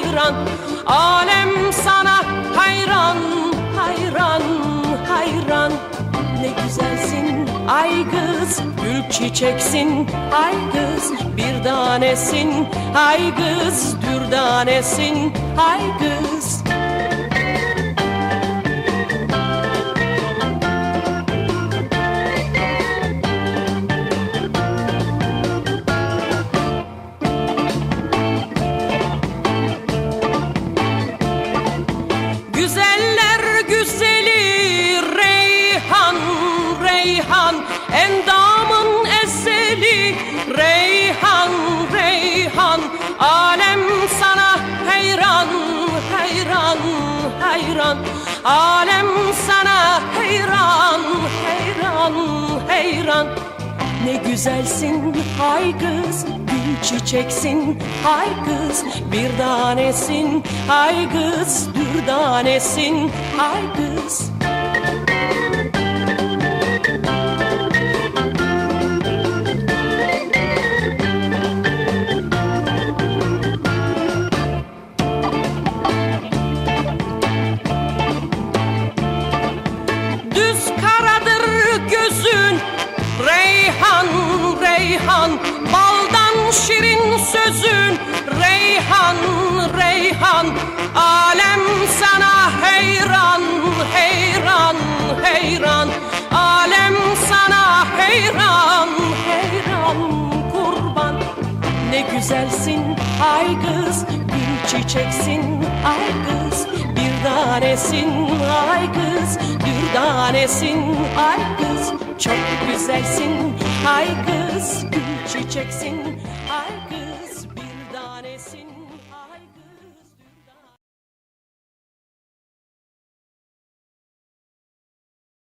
hayran. Alem sana hayran hayran hayran. Ne güzelsin ay kız. Gül çiçeksin ay kız. Bir tanesin ay kız. Dürdanesin ay kız Reyhan Endamın eseli Reyhan, Reyhan Alem sana hayran, hayran, hayran. Alem sana hayran, hayran, hayran. Ne güzelsin hay kız Gül çiçeksin hay kız Bir tanesin. Hay kız Dürdanesin hay kız Reyhan Baldan şirin sözün. Reyhan, Reyhan Alem sana hayran, hayran, hayran Alem sana hayran, hayran kurban. Ne güzelsin ay kız Gül çiçeksin ay kız. Bir tanesin ay kız Dürdanesin ay kız Çok güzelsin. Ay kız Gül çiçeksin. Ay kız Bir tanesin